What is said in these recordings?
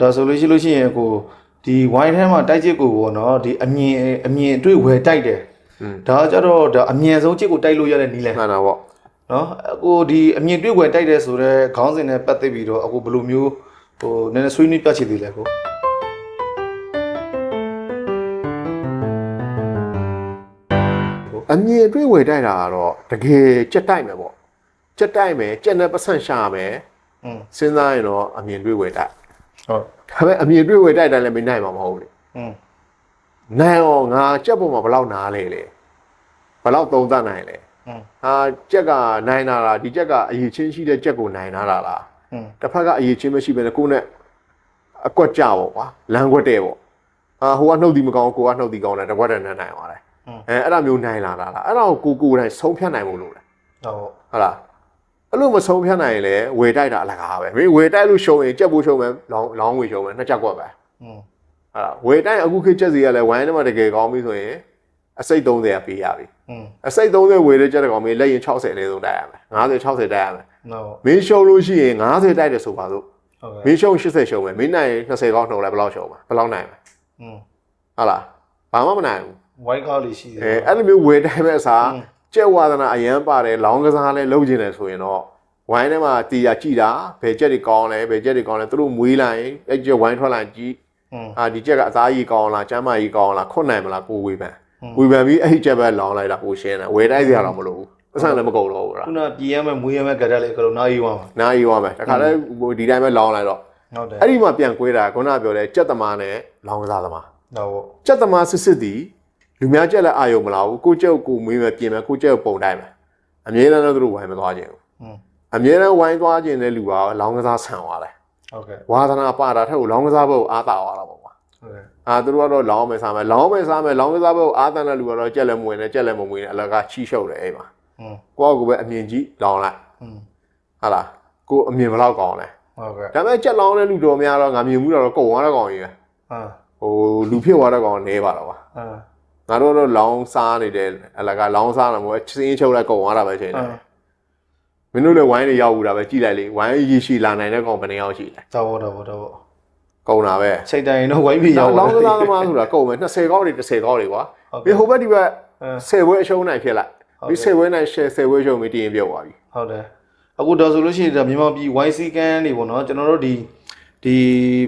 ဒါဆိုလို့ရှိလို့ရှိရင်ကိုဒီဝိုင်းထဲမှာတိုက်ကြစ်ကိုပေါ့နော်ဒီအမြင်အမြင်အတွေ့ဝယ်တိုက်တယ်ဒါကြတော့ဒါအမြင်ဆုံးကြစ်ကိုတိုက်လို့ရတဲ့နီးလန်မှန်တာပေါ့နော်အခုဒီအမြင်တွေ့ဝယ်တိုက်တယ်ဆိုတော့ခေါင်းစဉ်နဲ့ပတ်သက်ပြီးတော့အခုဘယ်လိုမျိုးဟိုနည်းနည်းဆွေးနွေးပြချင်သေးလဲကိုအမြင်အတွေ့ဝယ်တိုက်တာကတော့တကယ်ကြက်တိုက်မယ်ပေါ့ကြက်တိုက်မယ်ကြက်နဲ့ပတ်စံရှာမယ်စဉ်းစားရင်တော့အမြင်တွေ့ဝယ်တိုက် ဟုတ် ဒါပေမဲ့အမြင်တွေ့ဝယ်တိုက်တိုင်းလည်းမနိုင်မှာမဟုတ်ဘူးလေ อืม နိုင်အောင်ငါကြက်ပေါ်မှာဘယ်လောက်နားလဲလေဘယ်လောက်သုံးသပ်နိုင်လဲ อืม ဟာကြက်ကနိုင်တာလားဒီကြက်ကအရေးချင်းရှိတဲ့ကြက်ကိုနိုင်တာလားလား อืม တစ်ဖက်ကအရေးချင်းမရှိဘဲနဲ့ကိုယ်နဲ့အကွက်ကြပေါ့ကွာလမ်းကွက်တဲ့ပေါ့ဟာဟိုကနှုတ်ဒီမကောင်းကိုကနှုတ်ဒီကောင်းတယ်တစ်ကွက်တည်းနဲ့နိုင်သွားတယ်အဲအဲ့ဒါမျိုးနိုင်လာတာလားအဲ့ဒါကိုကိုကိုယ်တိုင်ဆုံးဖြတ်နိုင်ဖို့လိုတယ် ဟုတ် ဟုတ်လား အဲ့လိုမဆုံးဖြတ်နိုင်ရင်လည်းဝေတိုက်တာအလကားပဲမင်းဝေတိုက်လို့ရှုံရင်ကြက်ဖို့ရှုံမယ်လောင်းလောင်းဝေရှုံမယ်နှစ်ချက်ကွက်ပဲဟုတ်အဲ့ဒါဝေတိုက်အခုခေတ်ကြက်စီကလည်းဝိုင်းထဲမှာတကယ်ကောင်းပြီဆိုရင်အစိတ်30ကပေးရပြီအစိတ်30ဝေတဲ့ကြက်တကောင်မင်းလက်ရင်60လေးဆုံးတိုက်ရမယ်50 60တိုက်ရမယ်မင်းရှုံလို့ရှိရင်50တိုက်တယ်ဆိုပါစို့မင်းရှုံ80ရှုံမယ်မင်းနိုင်20ကောင်းနှုတ်လိုက်ဘယ်လောက်ရှုံမှာဘယ်လောက်နိုင်မှာဟုတ်လားဘာမှမနိုင်ဘူးဝိုင်းကောင်းလေးရှိတယ်အဲအဲ့လိုမျိုးဝေတိုင်းမဲ့အစား ကြက်ဝါသနာအရန်ပါတယ်လောင်းကစားလဲလုပ်နေတယ်ဆိုရင်တော့ဝိုင်းထဲမှာတီးရကြည်တာဘယ်ကြက်တွေကောင်းလဲဘယ်ကြက်တွေကောင်းလဲသူတို့မွေးလိုက်အဲ့ကြက်ဝိုင်းထွက်လာကြည်အာဒီကြက်ကအသားကြီးကောင်းလားကျမ်းမာကြီးကောင်းလားခွတ်နိုင်မလားကိုဝေပန်ဝေပန်ပြီးအဲ့ကြက်ပဲလောင်းလိုက်တာပိုရှင်းတယ်ဝယ်တိုက်စရာတော့မလိုဘူးအဆန်လည်းမကုန်တော့ဘူးလားခုနပြေးရမယ်မွေးရမယ်ကြက်တက်လေးကတော့နားယူပါမယ်နားယူပါမယ်တခါလဲဒီတိုင်းပဲလောင်းလိုက်တော့ဟုတ်တယ်အဲ့ဒီမှာပြန်ကွေးတာခုနပြောတဲ့ကြက်သမားနဲ့လောင်းကစားသမားဟုတ်ပေါ့ကြက်သမားစစ်စစ်တီး လူများကြက်လည်းအာယုံမလာဘူးကိုကြက်ကိုမွေးမယ်ပြင်မယ်ကိုကြက်ကိုပုံတိုင်းမယ်အမြဲတမ်းတော့သူတို့ဝိုင်းမသွားခြင်းဘူးအမြဲတမ်းဝိုင်းသွားခြင်းတဲ့လူကလောင်းကစားဆန်သွားတယ်ဟုတ်ကဲ့ဝါသနာပါတာထက်ကိုလောင်းကစားဘက်ကိုအားသာသွားတာပေါ့ကွာဟုတ်ကဲ့အာသူတို့ကတော့လောင်းမယ်စားမယ်လောင်းမယ်စားမယ်လောင်းကစားဘက်ကိုအားသန်တဲ့လူကတော့ကြက်လည်းမဝင်နဲ့ကြက်လည်းမဝင်နဲ့အလကားချီးရှုပ်တယ်အဲ့မှာကိုယ့်ကိုယ်ပဲအမြင်ကြီးလောင်းလိုက်ဟုတ်လားကိုအမြင်ဘယ်လောက်ကောင်းလဲဟုတ်ကဲ့ဒါပေမဲ့ကြက်လောင်းတဲ့လူတော်များတော့ငါမြင်မှုတော့ကုန်သွားတဲ့ကောင်ကြီးပဲဟာဟိုလူဖြစ်သွားတဲ့ကောင်နေပါတော့ကွာအာ ငါတို့တော့လောင်းစားနေတယ်အလကားလောင်းစားတယ်မို့စင်းချုပ်လိုက်ကုန်သွားတာပဲချိန်တယ်အာမင်းတို့လည်းဝိုင်းတွေရောက်ဘူးတာပဲကြည်လိုက်လေဝိုင်းရရှိလာနိုင်တဲ့ကောင်ဘယ်နှယောက်ရှိလဲတော့တော့တော့တော့ကုန်တာပဲစိတ်တိုင်းတော့ဝိုင်းပြီးရောက်လောင်းကစားသမားဆိုတာကုန်မယ်20ကောက်တွေ30ကောက်တွေကွာပြီးဟိုဘက်ဒီဘက်အဲ10ဘွဲအရှုံးနိုင်ဖြစ်လိုက်ဟုတ်ပြီးကဲ့10ဘွဲနိုင် share 10ဘွဲရှုံးပြီးတည်ရင်ပြုတ်သွားပြီဟုတ်တယ်အခုတော့ဆိုလို့ရှိရင်ဒါမြန်မာပြည် YC ကန်တွေပေါ့နော်ကျွန်တော်တို့ဒီဒီ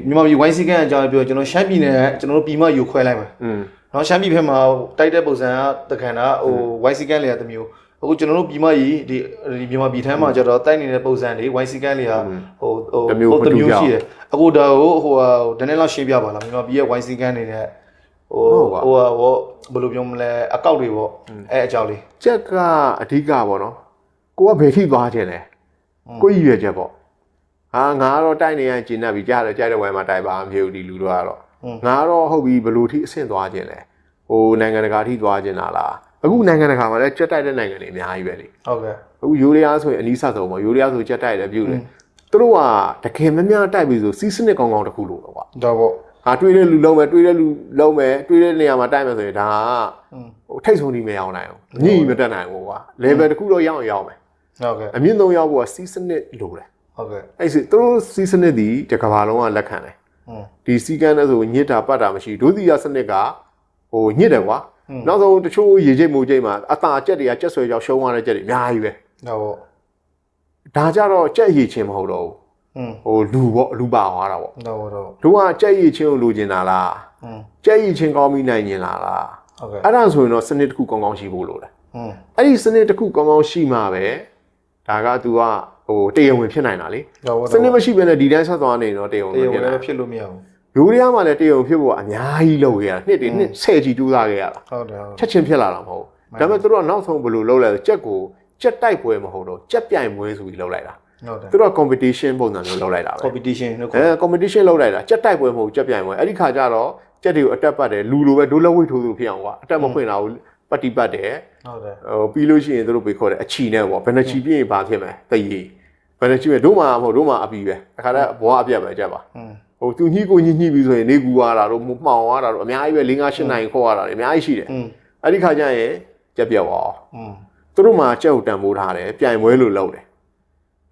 မြန်မာပြည် YC ကန်အကြောင်းပြောကျွန်တော်ရှမ်းပြည်နယ်ကကျွန်တော်တို့ပြည်မယူခွဲလိုက်မှာอืม နော်ရှမ်းပြည်ဘက်မှာတိုက်တဲ့ပုံစံကတခန္ဓာဟို YC ကန်တွေကတစ်မျိုးအခုကျွန်တော်တို့ပြည်မကြီးဒီဒီမြန်မာပြည်ထဲမှာကျတော့တိုက်နေတဲ့ပုံစံတွေ YC ကန်တွေကဟိုဟိုတစ်မျိုးဟိုတစ်မျိုးတစ်မျိုးရှိတယ်အခုဒါဟိုဟိုဟာဒန်းနဲ့လောက်ရှင်းပြပါလားမြန်မာပြည်ရဲ့ YC ကန်တွေနဲ့ဟိုဟုတ်ပါဟိုဟာဟိုဘယ်လိုပြောမလဲအကောက်တွေပေါ့အဲအကြောင်းလေးကြက်ကအဓိကပေါ့နော်ကိုကဘယ်ထိသွားခြင်းလဲကိုရည်ရွယ်ချက်ပေါ့ဟာငါကတော့တိုက်နေရကျင်တတ်ပြီကြားတယ်ကြားတဲ့ဝိုင်းမှာတိုက်ပါမဖြစ်ဘူးဒီလူတို့ကတော့ ငါတော့ဟုတ်ပြီဘယ်လိုထိအဆင့်သွားခြင်းလဲဟိုနိုင်ငံတကာထိသွားခြင်းလားအခုနိုင်ငံတကာမှာလည်းကြက်တိုက်တဲ့နိုင်ငံတွေအများကြီးပဲလေဟုတ်ကဲ့အခုယူရီးယားဆိုရင်အနီးစပ်ဆုံးပေါ့ယူရီးယားဆိုကြက်တိုက်တယ်ပြုတယ်သူတို့ကတကယ်မများတိုက်ပြီဆိုစီးစနစ်ကောင်းကောင်းတစ်ခုလို့တော့ကွာဒါပေါ့ငါတွေးတဲ့လူလုံးမယ်တွေးတဲ့လူလုံးမယ်တွေးတဲ့နေရာမှာတိုက်မယ်ဆိုရင်ဒါဟိုထိတ်ဆုံးနေမရအောင်နိုင်အောင်ညှိမတက်နိုင်ဘူးကွာ level တစ်ခုတော့ရအောင်ရအောင်မယ်ဟုတ်ကဲ့အမြင့်ဆုံးရောက်ဖို့ကစီးစနစ်လိုတယ်ဟုတ်ကဲ့အဲ့ဒီသူတို့စီးစနစ်ဒီတစ်ကမ္ဘာလုံးကလက်ခံတယ် ဒီစီကန်းနဲ့ဆိုညစ်တာပတ်တာမရှိဒုတိယစနစ်ကဟိုညစ်တယ်ကွာနောက်ဆုံးတချို့ရေကျိတ်မိုးကျိတ်မှာအသာကြက်တွေကကြက်ဆွဲကြောင်ရှုံးသွားတဲ့ကြက်တွေအများကြီးပဲဟုတ်ပေါ့ဒါကြတော့ကြက်ရည်ချင်းမဟုတ်တော့ဘူးဟိုလူပေါ့လူပါသွားတာပေါ့ဟုတ်တော့လူကကြက်ရည်ချင်းကိုလိုချင်တာလားကြက်ရည်ချင်းကောင်းပြီးနိုင်ရင်လားဟုတ်ကဲ့အဲ့ဒါဆိုရင်တော့စနစ်တစ်ခုကောင်းကောင်းရှိဖို့လိုတယ်အဲ့ဒီစနစ်တစ်ခုကောင်းကောင်းရှိမှပဲဒါက तू က ဟိုတရားဝင်ဖြစ်နိုင်တာလေတော့ပေါ့စနစ်မရှိဘဲနဲ့ဒီတိုင်းဆက်သွားနေရင်တော့တရားဝင်တေမရုံဖြစ်နိုင်လည်းဖြစ်လို့မရဘူးယူရီးယားမှာလည်းတရားဝင်ဖြစ်ဖို့ကအများကြီးလုပ်ခဲ့ရတာနှစ်တွေနှစ်ဆယ်ချီတူးစားခဲ့ရတာဟုတ်တယ်ဟုတ်ချက်ချင်းဖြစ်လာတာမဟုတ်ဘူးဒါပေမဲ့သူတို့ကနောက်ဆုံးဘယ်လိုလုပ်လဲဆိုကြက်ကိုကြက်တိုက်ပွဲမဟုတ်တော့ကြက်ပြိုင်ပွဲဆိုပြီးလုပ်လိုက်တာဟုတ်တယ်သူတို့က competition ပုံစံမျိုးလုပ်လိုက်တာပဲ competition လို့အဲခေါ် competition လုပ်လိုက်တာကြက်တိုက်ပွဲမဟုတ်ဘူးကြက်ပြိုင်ပွဲအဲ့ဒီခါကျတော့ကြက်တွေကိုအတက်ပတ်တယ်လူလိုပဲဒိုးလက်ဝိတ်ထိုးသူဖြစ်အောင်ကွာအတက်မဖွင့်တာဘူးပတ်တိပတ်တယ်ဟုတ်တယ်ဟိုပြီးလို့ရှိရင်သူတို့ပြေခေါ်တယ်အချီနဲ့ပေါ့ဘယ်နှချီပြည့်ရင်ဘာဖြစ်မလဲတရေ ဘယ်နဲ့ရှိပဲတို့မှမဟုတ်တို့မှအပီပဲတခါတည်းဘွားအပြတ်ပဲကြက်ပါဟိုသူညှိကိုညှိညှိပြီးဆိုရင်နေကူရတာတော့မှောင်ရတာတော့အများကြီးပဲ၄၅၈နိုင်ခေါ်ရတာတွေအများကြီးရှိတယ်အဲ့ဒီခါကျရင်ကြက်ပြောက်အောင်သူတို့မှကြက်ကိုတန်ဖိုးထားတယ်ပြိုင်ပွဲလို့လုပ်တယ်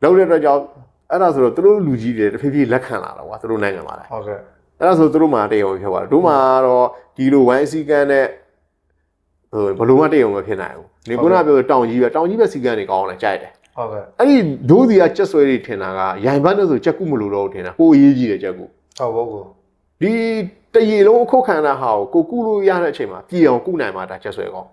လုပ်တဲ့အတွက်ကြောင့်အဲ့ဒါဆိုတော့သူတို့လူကြီးတွေတဖြည်းဖြည်းလက်ခံလာတော့ကွာသူတို့နိုင်ငံမှာလာဟုတ်ကဲ့အဲ့ဒါဆိုသူတို့မှတရားဝင်ဖြစ်သွားတယ်တို့မှတော့ဒီလိုဝိုင်းစီကန်နဲ့ဟိုဘလို့မှတရားဝင်မဖြစ်နိုင်ဘူးနေကုနာပြောတောင်ကြီးပဲတောင်ကြီးပဲစီကန်နေကောင်းတယ်ကြိုက်တယ် ဟုတ်ကဲ့အဲ့ဒီဒိုးစီကကြက်ဆွဲတွေထင်တာကရိုင်ပန်းနဲ့ဆိုကြက်ကုမလို့တော့ထင်တာကိုအရေးကြီးတယ်ကြက်ကုဟုတ်ဘူးကိုဒီတရေလုံးအခုတ်ခံတာဟာကိုကိုကုလို့ရတဲ့အချိန်မှာပြည်အောင်ကုနိုင်မှာဒါကြက်ဆွဲကောင်း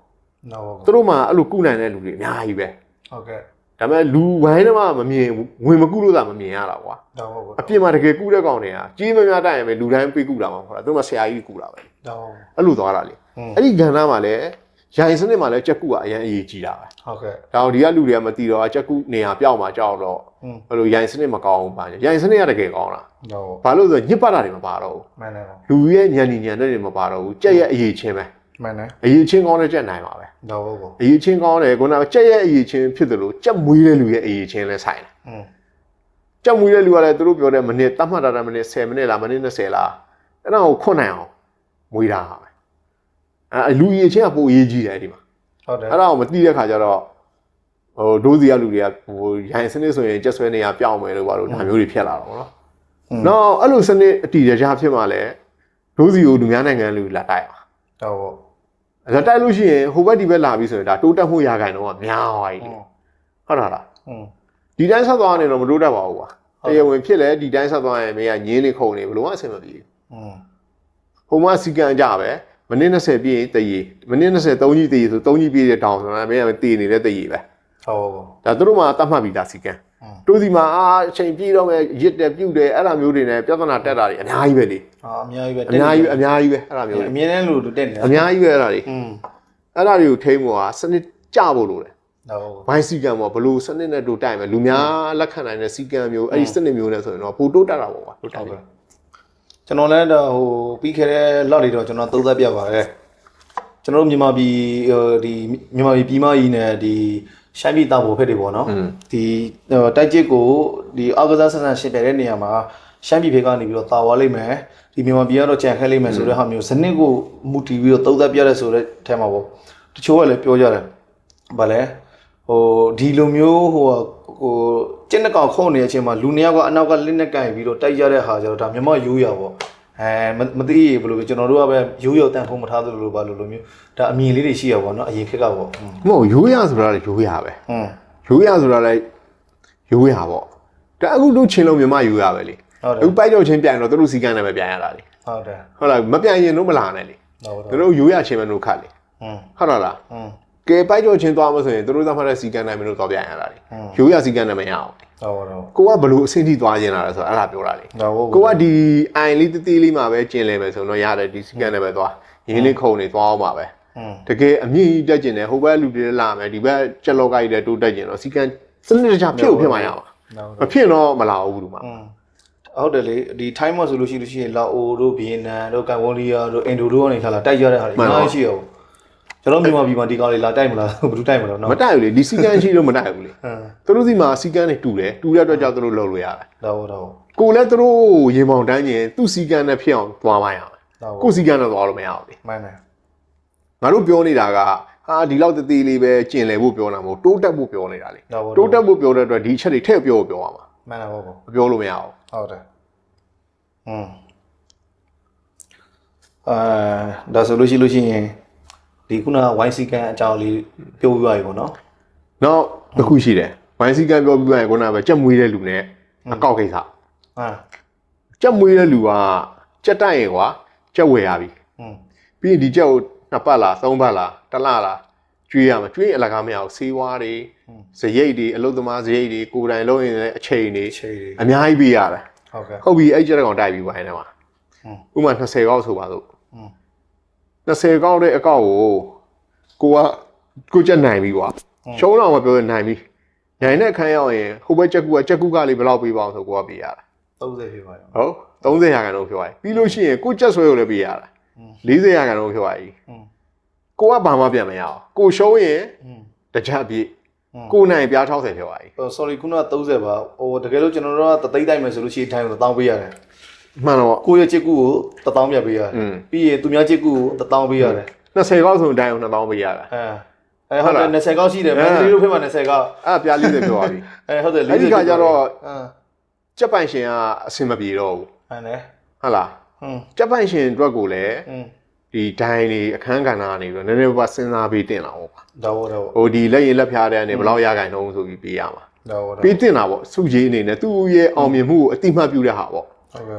နော်ကိုသူတို့မှာအဲ့လိုကုနိုင်တဲ့လူတွေအများကြီးပဲဟုတ်ကဲ့ဒါပေမဲ့လူဝိုင်းတော့မမြင်ဘူးဝင်မကုလို့သာမမြင်ရတာကွာတော့ဟုတ်ကိုအပြင်မှာတကယ်ကုတဲ့ကောင်တွေကကြီးမများတိုက်ရင်ပဲလူတိုင်းပေးကုတာမှာဟုတ်လားသူတို့ကဆရာကြီးကုတာပဲတော့အဲ့လိုသွားတာလေอืมအဲ့ဒီကဏ္ဍမှာလည်း ရိုင်စနစ်မှာလည်းကြက်ကူကအရင်အရေးကြီးတာပဲဟုတ်ကဲ့ဒါတော့ဒီကလူတွေကမသိတော့ကြက်ကူနေရာပြောက်မှာကြောက်တော့ဘယ်လိုရိုင်စနစ်မကောင်းဘူးပါရိုင်စနစ်ကတကယ်ကောင်းလားဟုတ်ဘာလို့ဆိုညစ်ပတ်တာတွေမပါတော့ဘူးမှန်တယ်လူရဲ့ညံညံတဲ့တွေမပါတော့ဘူးကြက်ရဲ့အရေးချင်းပဲမှန်တယ်အရေးချင်းကောင်းတဲ့ကြက်နိုင်ပါပဲဟုတ်ဟုတ်အရေးချင်းကောင်းတယ်ခုနကကြက်ရဲ့အရေးချင်းဖြစ်တယ်လို့ကြက်မွေးတဲ့လူရဲ့အရေးချင်းလည်းဆိုင်တယ်อืมကြက်မွေးတဲ့လူကလည်းသူတို့ပြောတဲ့မိနစ်တတ်မှတ်တာတဲ့မိနစ်10မိနစ်လားမိနစ်20လားအဲ့ဒါကိုခွတ်နိုင်အောင်မွေးတာပါ အဲလူအရေးချင်းကပိုအရေးကြီးတယ်ဒီမှာ ဟုတ်တယ် အဲ့ဒါကိုမသိတဲ့ခါကျတော့ဟိုဒိုးစီကလူတွေကဟိုရိုင်စနစ်ဆိုရင်ကြက်ဆွဲနေရပြောင်းမယ်လို့ဘာလို့ဒါမျိုးတွေဖြစ်လာတော့ဗောနော်။နောက်အဲ့လိုစနစ်အတီးကြဖြစ်မှလည်းဒိုးစီကိုလူများနိုင်ငံလူလာတိုက်အောင် တော့ဟုတ် ။အဲ့ဒါတိုက်လို့ရှိရင်ဟိုဘက်ဒီဘက်လာပြီဆိုရင်ဒါတိုးတက်မှုရခိုင်တော့ကများသွားပြီလေ อืม ။ဟုတ်လားလား อืม ။ဒီတိုင်းဆက်သွားနေတော့မတိုးတက်ပါဘူးကွာ။တရားဝင်ဖြစ်လဲဒီတိုင်းဆက်သွားရင်မင်းကညင်းနေခုန်နေဘလို့မှအဆင်မပြေဘူး อืม ။ဟိုမှစီကံကြပဲ မိနစ်20ပြည့်ရင်တည်ရမိနစ်20 3ကြီးတည်ရဆို3ကြီးပြည့်တဲ့တောင်ဆိုတာမင်းကတည်နေတဲ့တည်ရပဲဟုတ်ဒါသူတို့မှတတ်မှတ်ပြီးသားစီကံတို့ဒီမှာအာအချိန်ပြည့်တော့မယ်ရစ်တယ်ပြုတ်တယ်အဲ့လိုမျိုးတွေနဲ့ပြဿနာတက်တာတွေအများကြီးပဲလေဟာအများကြီးပဲအများကြီးအများကြီးပဲအဲ့လိုမျိုးအမြင်နဲ့လို့တက်နေအများကြီးပဲအဲ့ဒါတွေอืมအဲ့ဒါတွေကိုထိမ့်ဖို့ကစနစ်ကြဖို့လိုတယ်ဟုတ်ဘိုင်းစီကံပေါ့ဘလို့စနစ်နဲ့တို့တိုက်မယ်လူများလက်ခံနိုင်တဲ့စီကံမျိုးအဲ့ဒီစနစ်မျိုးနဲ့ဆိုရင်တော့ပိုတိုးတက်တာပေါ့ကွာတိုးတက်တယ် ကဲ့ကျွန်တော်လည်းတော့ဟိုပြီးခဲ့တဲ့လောက်တွေတော့ကျွန်တော်သုံးသပ်ပြပါတယ်ကျွန်တော်တို့မြန်မာပြည်ဟိုဒီမြန်မာပြည်ပြည်မကြီးနဲ့ဒီရှမ်းပြည်တောင်ပေါ်ဖက်တွေပေါ့နော်ဒီဟိုတိုက်ကြစ်ကိုဒီအောက်ကစားဆန်ဆန်ရှင်းပြတဲ့နေရာမှာရှမ်းပြည်ဘက်ကနေပြီးတော့တာဝါလိမ့်မယ်ဒီမြန်မာပြည်ကတော့ကြံခဲလိမ့်မယ်ဆိုတဲ့ဟာမျိုးဇနစ်ကိုမူတည်ပြီးတော့သုံးသပ်ပြတဲ့ဆိုတဲ့အဲမှာပေါ့တချို့ကလည်းပြောကြတယ်ဗာလဲဟိုဒီလိုမျိုးဟို ဟိုကျင်းတကောင်ခုံနေတဲ့အချိန်မှာလူနှစ်ယောက်ကအနောက်ကလက်နဲ့ကန်ပြီးတော့တိုက်ကြတဲ့ဟာကျတော့ဒါမြမရိုးရပေါ့အဲမသိရဘယ်လိုပဲကျွန်တော်တို့ကပဲရိုးရတန်ဖုံးမထားသလိုလိုပါလိုလိုမျိုးဒါအမြင်လေးတွေရှိရပေါ့နော်အရင်ခက်ကပေါ့မဟုတ်ရိုးရဆိုတာလည်းရိုးရပဲဟွန်းရိုးရဆိုတာလည်းရိုးရပေါ့ဒါအခုတို့ချင်းလုံးမြမရိုးရပဲလေဟုတ်တယ်အခုပိုက်တော့ချင်းပြန်တော့တို့စီကန်းနဲ့ပဲပြန်ရတာလေဟုတ်တယ်ဟုတ်လားမပြန်ရင်တို့မလာနဲ့လေတို့ရိုးရချင်းပဲတို့ခတ်လေဟွန်းဟုတ်လားဟွန်း ကဲပိုက်ကြောချင်းသွားမဆိုရင်တို့သမားတဲ့စီကန်နိုင်မလို့သွားပြရတာလေရိုးရစီကန်နိုင်မရအောင်ဟုတ်တော့ကိုကဘလို့အဆင့်ထိသွားကျင်လာလဲဆိုတော့အဲ့ဒါပြောတာလေကိုကဒီအိုင်လေးတတိလေးမှာပဲကျင်လဲမယ်ဆိုတော့ရတယ်ဒီစီကန်နိုင်ပဲသွားရင်းလေးခုံနေသွားအောင်ပါပဲတကယ်အမြင့်ကြီးတက်ကျင်တယ်ဟိုဘက်လူတွေလာမယ်ဒီဘက်ကြက်လောက်ကကြီးလည်းတိုးတက်ကျင်တော့စီကန်စနစ်တကျဖြစ်ဖို့ဖြစ်မှာရမှာမဖြစ်တော့မလာဘူးလူမှာဟုတ်တယ်လေဒီ time မှာဆိုလို့ရှိလို့ရှိရင်လာအိုတို့ဗီယက်နမ်တို့ကမ်ဘောဒီးယားတို့အင်ဒိုတို့ကနေခါလာတိုက်ကြတဲ့ဟာတွေအများကြီးရှိရဘူး ကျွန်တော်မြန်မာပြည်မှာဒီကောင်လေးလာတိုက်မလားဘယ်သူတိုက်မလားမနော်တိုက်ဘူးလေဒီစီကံရှိလို့မတိုက်ဘူးလေဟမ်သူတို့စီမှာစီကံတွေတူတယ်တူတဲ့အတွက်ကြောင့်သူတို့လှုပ်လို့ရတယ်တော့ဟုတ်တော့ကိုလည်းသူတို့ရေမောင်တန်းကျင်သူ့စီကံနဲ့ဖြစ်အောင်သွားမှရမယ်တော့ကိုစီကံနဲ့သွားလို့မရဘူးလေမှန်တယ်ငါတို့ပြောနေတာကဟာဒီလောက်တသေးလေးပဲကျင်လည်ဖို့ပြောတာမဟုတ်တိုးတက်ဖို့ပြောနေတာလေတော့ဟုတ်တိုးတက်ဖို့ပြောတဲ့အတွက်ဒီအချက်တွေထည့်ပြောပြောရမှာမှန်တယ်ဟုတ်မပြောလို့မရဘူးဟုတ်တယ်อืมအာဒါဆိုလို့ရှိလို့ရှိရင် ဒီခုန YC ကန်အကြောင်းလေးပြောပြရပြီပေါ့နော်နောက်တစ်ခုရှိတယ် YC ကန်ပြောပြရရင်ခုနကပဲကြက်မွေးတဲ့လူနဲ့အကောက်ကိစ္စဟာကြက်မွေးတဲ့လူကကြက်တိုက်ရယ်ကွာကြက်ဝယ်ရပြီပြီးရင်ဒီကြက်ကိုနှစ်ပတ်လားသုံးပတ်လားတစ်လလားကျွေးရမှာကျွေးရင်အလကားမရဘူးဆေးဝါးတွေဇရိတ်တွေအလုသမားဇရိတ်တွေကိုယ်တိုင်လုပ်ရင်လည်းအချိန်တွေအများကြီးပေးရတယ်ဟုတ်ကဲ့ဟုတ်ပြီအဲ့ကြက်ကောင်တိုက်ပြီးဝိုင်းတယ်မှာဥပမာ20ကောက်ဆိုပါစို့ 20ကောက်တဲ့အကောက်ကိုကိုကကိုချက်နိုင်ပြီကွာရှုံးတော့မပြောရင်နိုင်ပြီနိုင်တဲ့ခန်းရောက်ရင်ဟိုဘက်ချက်ကူကချက်ကူကလေးဘယ်လောက်ပေးပါအောင်ဆိုကိုကပေးရတာ30ပေးပါဟုတ်30ရာခိုင်နှုန်းပြောရည်ပြီးလို့ရှိရင်ကိုချက်ဆွဲကိုလည်းပေးရတာ40ရာခိုင်နှုန်းပြောရည်ကိုကဘာမှပြန်မရအောင်ကိုရှုံးရင်တကြပြည့်ကိုနိုင်ပြား60ပြောရည် sorry ခုနက30ပါဟိုတကယ်လို့ကျွန်တော်တို့ကတသိမ့်တိုက်မယ်ဆိုလို့ရှိရင်ထိုင်ကို1000ပေးရတယ် မှန်တော့ကိုယ့်ရဲ့ချစ်ကူကို1000ပြတ်ပေးရတယ်อืมပြီးရင်သူများချစ်ကူကို1000ပေးရတယ်20ကောက်ဆိုရင်တိုင်းအောင်2000ပေးရတာအဲအဲဟုတ်တယ်20ကောက်ရှိတယ်မန္တလေးတို့ဖိမှ20ကောက်အဲ့ဒါပြား40ဖြစ်သွားပြီအဲဟုတ်တယ်အဲ့ဒီခါကျတော့အာကြက်ပိုင်ရှင်ကအဆင်မပြေတော့ဘူးဟန်တယ်ဟုတ်လားဟွန်းကြက်ပိုင်ရှင်အတွက်ကိုလည်းဟွန်းဒီဒိုင်းတွေအခန်းကဏ္ဍကနေပြီးတော့နည်းနည်းပါးစဉ်းစားပြီးတင်လာပေါ့ကွာဒါဘောဒါဘောဟိုဒီလက်ရင်လက်ဖျားတဲ့အနေဘယ်လောက်ရခိုင်နှုန်းဆိုပြီးပေးရမှာဒါဘောဒါပေးတင်တာပေါ့စုကြီးအနေနဲ့သူ့ရဲ့အောင်မြင်မှုကိုအတိမတ်ပြုတဲ့ဟာပေါ့ဟုတ်ကဲ့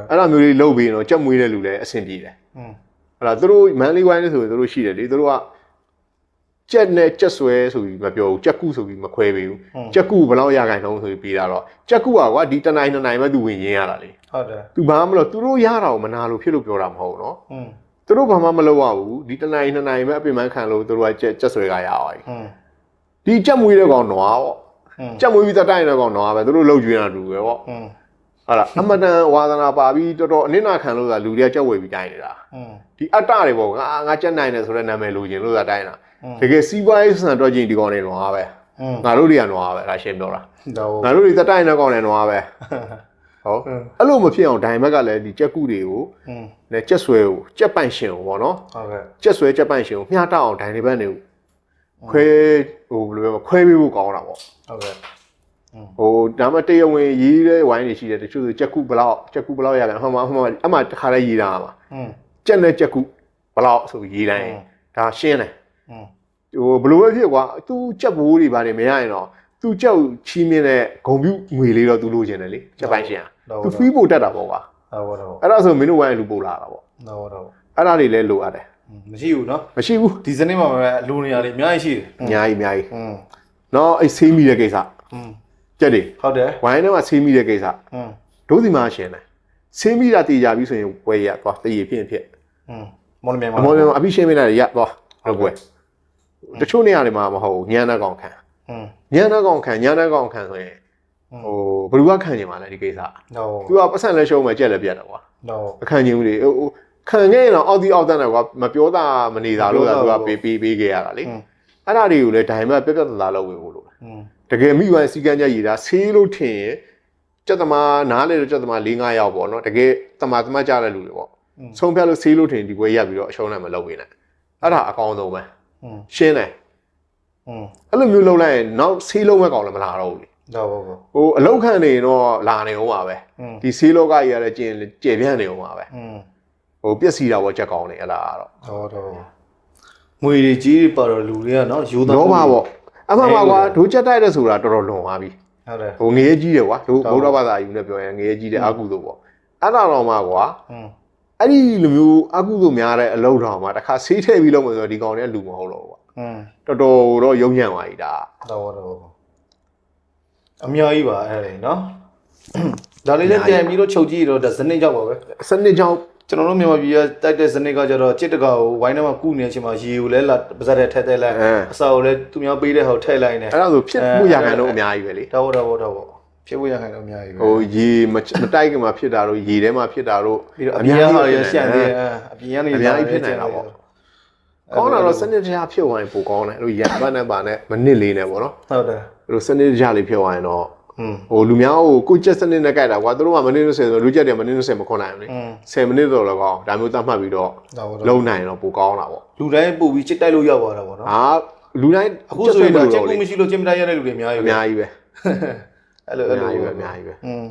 အဲ့လိုမျိုးလေးလုပ်ပြီးရင်တော့ကြက်မွေးတဲ့လူလည်းအဆင်ပြေတယ်ဟွန်းအဲ့ဒါသူတို့မန်လေးဝိုင်းလို့ဆိုရင်သူတို့ရှိတယ်လေသူတို့ကကြက်နဲ့ကြက်ဆွဲဆိုပြီးမပြောဘူးကြက်ကုဆိုပြီးမခွဲပေးဘူးကြက်ကုဘယ်လောက်ရခိုင်နှုန်းဆိုပြီးပေးတာတော့ကြက်ကုကကွာဒီတနိုင်နှစ်နိုင်ပဲသူဝင်ရင်းရတာလေဟုတ်တယ်သူဘာမှမလို့သူတို့ရတာကိုမနာလို့ဖြစ်လို့ပြောတာမဟုတ်ဘူးနော်ဟွန်းသူတို့ဘာမှမလုပ်ရဘူးဒီတနိုင်နှစ်နိုင်ပဲအပင်ပန်းခံလို့သူတို့ကကြက်ကြက်ဆွဲကရပါပြီဟွန်းဒီကြက်မွေးတဲ့ကောင်နွားပေါ့ဟွန်းကြက်မွေးပြီးတတိုင်းတဲ့ကောင်နွားပဲသူတို့လှုပ်ကျွေးတာတူပဲပေါ့ ဟုတ်လားအမတန်ဝါသနာပါပြီးတော်တော်အနစ်နာခံလို့သာလူတွေကကြောက်ဝေပြီးတိုင်းနေတာဒီအတ္တတွေပေါ့ငါငါကြက်နိုင်တယ်ဆိုတဲ့နာမည်လိုချင်လို့သာတိုင်းတာတကယ်စီးပွားရေးဆန်တော့ချင်းဒီကောင်တွေတော့ဟာပဲငါတို့တွေကနွားပဲဒါရှင်းပြောတာငါတို့တွေတတိုင်းတော့ကောင်တွေနွားပဲဟုတ်အဲ့လိုမဖြစ်အောင်ဒိုင်ဘက်ကလည်းဒီကြက်ကုတွေကိုလည်းကြက်ဆွဲကိုကြက်ပန့်ရှင်ကိုပေါ့နော်ဟုတ်ကဲ့ကြက်ဆွဲကြက်ပန့်ရှင်ကိုမျှတအောင်ဒိုင်တွေဘက်နေကိုခွဲဟိုဘယ်လိုပြောခွဲပေးဖို့ကောင်းတာပေါ့ဟုတ်ကဲ့ ဟိုဒါမှတရားဝင်ရေးတဲ့ဝိုင်းတွေရှိတယ်တချို့ဆိုကြက်ကုဘလောက်ကြက်ကုဘလောက်ရတယ်ဟိုမှာဟိုမှာအမှတခါလဲရေးတာပါ ဟွန်း ကြက်နဲ့ကြက်ကုဘလောက်ဆိုပြီးရေးတိုင်းဒါရှင်းတယ် ဟွန်း ဟိုဘလို့ပဲဖြစ်ကွာသူကြက်ဘိုးတွေဘာတွေမရရင်တော့သူကြက်ချီးမြင့်တဲ့ဂုံပြုငွေလေးတော့သူလိုချင်တယ်လေကြက်ပိုင်ရှင်อ่ะသူဖီးဖို့တက်တာပေါ့ကွာ ဒါဘောဒါဘော အဲ့ဒါဆိုမင်းတို့ဝိုင်းလူပို့လာတာပေါ့ ဒါဘောဒါဘော အဲ့ဒါတွေလည်းလိုရတယ် မရှိဘူးเนาะ မရှိဘူး ဒီစနစ်မှာပဲလူနေရာတွေအများကြီးရှိတယ် အများကြီးအများကြီး ဟွန်း နော်အဲ့ဆေးမိတဲ့ကိစ္စ ဟွန်း ကြက်တွေဟုတ်တယ်ဝိုင်းထဲမှာဆေးမိတဲ့ကိစ္စဟွန်းဒုစီမှာရှင်တယ်ဆေးမိတာတည်ကြပြီဆိုရင်ဝယ်ရသွားတည်ရဖြစ်ရင်ဖြစ်ဟွန်းမော်လမြိုင်မှာအမောအပိရှင်းမိတာတွေရသွားတော့ကွယ်တချို့နေရာတွေမှာမဟုတ်ဘူးညံတဲ့ကောင်ခံဟွန်းညံတဲ့ကောင်ခံညံတဲ့ကောင်ခံဆိုရင်ဟိုဘယ်သူကခံနေမှာလဲဒီကိစ္စဒါဘောသူကပတ်စံလဲရှုံးမယ်ကြက်လည်းပြတ်တယ်ကွာဒါဘောအခန့်ချင်းဦးတွေဟိုဟိုခံခဲ့ရင်တော့အောက်တီအောက်တန်းတယ်ကွာမပြောတာမနေတာလို့သာမသူပြောကတာပေးပေးပေးခဲ့ရတာလေဟွန်းအဲ့ဒါတွေကိုလည်းဒိုင်မက်ပြက်ပြက်သားသားလုပ်ဝင်ဖို့လို့ဟွန်း တကယ်မိဝိုင်းစီကန်းကြရေးတာဆေးလို့ထင်ရင်ကြက်သမားနားလေတော့ကြက်သမား၄၅ယောက်ပေါ့နော်တကယ်သမာသမားကြတဲ့လူတွေပေါ့ဆုံးဖြတ်လို့ဆေးလို့ထင်ဒီကွဲရက်ပြီးတော့အရှုံးနိုင်မလုပ်ဘူးနဲ့အဲ့ဒါအကောင်းဆုံးပဲရှင်းတယ်အဲ့လိုမျိုးလုပ်လိုက်ရင်နောက်ဆေးလုံးပဲကောင်းလည်းမလာတော့ဘူးလေဟုတ်ဟုတ်ဟုတ်ဟိုအလောက်ခန့်နေရင်တော့လာနေအောင်ပါပဲဒီဆေးလောကကြီးကလည်းကျင်ကျယ်ပြန့်နေအောင်ပါပဲဟိုပြက်စီတာပေါ့ကြက်ကောင်းနေအဲ့လားတော့ဟုတ်တော့ငွေတွေကြီးတွေပါတော့လူတွေကနော်ယူသားတော့ပါပေါ့ အမှန်ပါကွာဒိုးချက်တိုက်တဲ့ဆိုတာတော်တော်လွန်သွားပြီဟုတ်တယ်ဟိုငရေကြီးတယ်ကွာဒိုးဗုဒ္ဓဘာသာယူနဲ့ပြောရင်ငရေကြီးတဲ့အကုသို့ပေါ့အဲ့ဒါတော့မှကွာအဲ့ဒီလိုမျိုးအကုသို့များတဲ့အလုပ်တော်မှာတစ်ခါဆေးထည့်ပြီးလုပ်မယ်ဆိုတော့ဒီကောင်တွေကလူမဟုတ်တော့ဘူးကွာတော်တော်တော့ယုံညံ့သွားပြီဒါတော်တော်အများကြီးပါအဲ့ဒါလေနော်ဒါလေးလည်းပြန်ပြီးတော့ချုပ်ကြည့်တော့ဒါစနစ်ကြောက်ပါပဲစနစ်ကြောက် ကျွန်တော်တို့မြန်မာပြည်ကတိုက်တဲ့စနစ်ကကြတော့ချစ်တကာကိုဝိုင်းထဲမှာကုနေတဲ့အချိန်မှာရေကိုလည်းလာပါဇက်ထဲထည့်ထည့်လိုက်အစာကိုလည်းသူများပေးတဲ့ဟာကိုထည့်လိုက်နေအဲ့ဒါဆိုဖြစ်မှုရခိုင်တော့အများကြီးပဲလေတော်တော်တော်တော်ဖြစ်ဖို့ရခိုင်တော့အများကြီးပဲဟိုရေမတိုက်ခင်မှာဖြစ်တာတို့ရေထဲမှာဖြစ်တာတို့ပြီးတော့အပြင်ကရရှန့်နေအပြင်ကနေအများကြီးဖြစ်နေတာပေါ့ကောင်းတာတော့စနစ်တရားဖြစ်သွားရင်ပိုကောင်းတယ်အဲ့လိုရံပတ်နဲ့ပါနဲ့မနစ်လေးနဲ့ပေါ့နော်ဟုတ်တယ်အဲ့လိုစနစ်တရားလေးဖြစ်သွားရင်တော့ ဟိုလူများဟိုကိုချက်စနစ်နဲ့ကြိုက်တာကွာသူတို့ကမနစ်လို့ဆယ်ဆိုလူချက်တယ်မနစ်လို့ဆယ်မခွန်နိုင်ဘူးလေ10မိနစ်တော့လည်းကောင်းဒါမျိုးသတ်မှတ်ပြီးတော့လုံနိုင်တော့ပိုကောင်းတာပေါ့လူတိုင်းပို့ပြီးချက်တိုက်လို့ရောက်သွားတာပေါ့နော်အာလူတိုင်းအခုဆိုရင်ချက်ကူမရှိလို့ချက်မတိုက်ရတဲ့လူတွေအများကြီးပဲအများကြီးပဲအဲ့လိုအဲ့လိုပဲအများကြီးပဲอืม